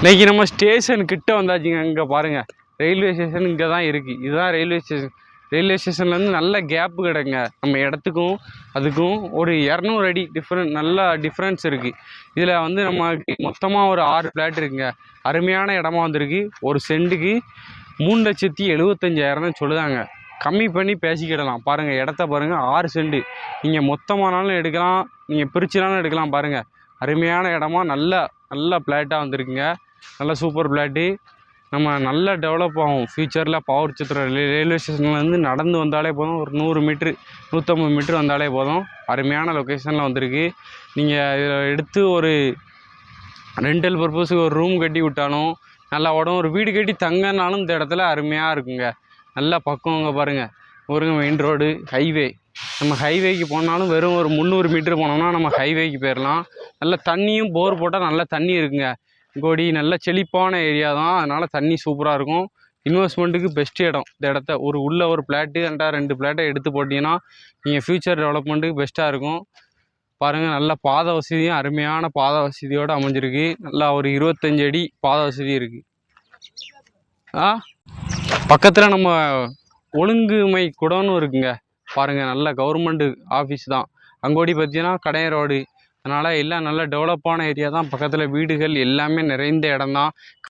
இன்றைக்கி நம்ம ஸ்டேஷன் கிட்ட வந்தாச்சுங்க இங்கே பாருங்கள் ரயில்வே ஸ்டேஷன் இங்கே தான் இருக்குது இதுதான் ரயில்வே ஸ்டேஷன் ரயில்வே ஸ்டேஷன்லேருந்து நல்ல கேப்பு கிடங்க. நம்ம இடத்துக்கும் அதுக்கும் ஒரு இரநூறு அடி டிஃப்ரெண்ட் நல்லா டிஃப்ரென்ஸ் இருக்குது இதில் வந்து நம்ம மொத்தமாக ஒரு ஆறு ஃப்ளாட் இருக்குங்க. அருமையான இடமா வந்திருக்கு. ஒரு சென்ட்டுக்கு மூணு லட்சத்தி எழுபத்தஞ்சாயிரம் சொல்லுதாங்க. கம்மி பண்ணி பேசிக்கிடலாம். பாருங்கள் இடத்த பாருங்கள் ஆறு செண்டு நீங்கள் மொத்தமானாலும் எடுக்கலாம் நீங்கள் பிரிச்சுனாலும் எடுக்கலாம் பாருங்கள் அருமையான இடமா நல்ல நல்ல ஃப்ளாட்டாக வந்திருக்குங்க. நல்ல சூப்பர் பிளாட்டி நம்ம நல்லா டெவலப் ஆகும். ஃப்யூச்சரில் பவர் சித்திர ரயில்வே ஸ்டேஷன்லேருந்து நடந்து வந்தாலே போதும். ஒரு நூறு மீட்ரு நூற்றம்பது மீட்ரு வந்தாலே போதும். அருமையான லொக்கேஷனில் வந்திருக்கு. நீங்கள் இதில் எடுத்து ஒரு ரெண்டல் பர்பஸுக்கு ஒரு ரூம் கட்டி விட்டாலும் நல்லா உடம்பு ஒரு வீடு கட்டி தங்கனாலும் இந்த இடத்துல அருமையாக இருக்குங்க. நல்லா பக்கவங்க பாருங்கள் ஒரு மெயின் ரோடு ஹைவே நம்ம ஹைவேக்கு போனாலும் வெறும் ஒரு முந்நூறு மீட்ரு போனோம்னா நம்ம ஹைவேக்கு போயிடலாம் நல்ல தண்ணியும் போர் போட்டால் நல்ல தண்ணி இருக்குங்க. கோடி நல்ல செழிப்பான ஏரியா தான். அதனால் தண்ணி சூப்பராக இருக்கும். இன்வெஸ்ட்மெண்ட்டுக்கு பெஸ்ட் இடம் இந்த இடத்த. ஒரு உள்ள ஒரு பிளாட்டு அண்டா ரெண்டு பிளாட்டை எடுத்து போட்டிங்கன்னா நீங்கள் ஃப்யூச்சர் டெவலப்மெண்ட்டுக்கு பெஸ்ட்டாக இருக்கும். பாருங்கள் நல்ல பாத வசதியும் அருமையான பாத வசதியோடு அமைஞ்சிருக்கு. நல்லா ஒரு இருபத்தஞ்சு அடி பாத வசதி இருக்குது ஆ? பக்கத்தில் நம்ம ஒழுங்குமை குடம்னு இருக்குங்க. பாருங்கள் நல்ல கவர்மெண்ட்டு ஆஃபீஸ் தான். அங்கோடி பார்த்தீங்கன்னா கடையன் ரோடு அதனால் எல்லாம் நல்ல டெவலப்பான ஏரியா தான். பக்கத்தில் வீடுகள் எல்லாமே நிறைந்த இடம் தான்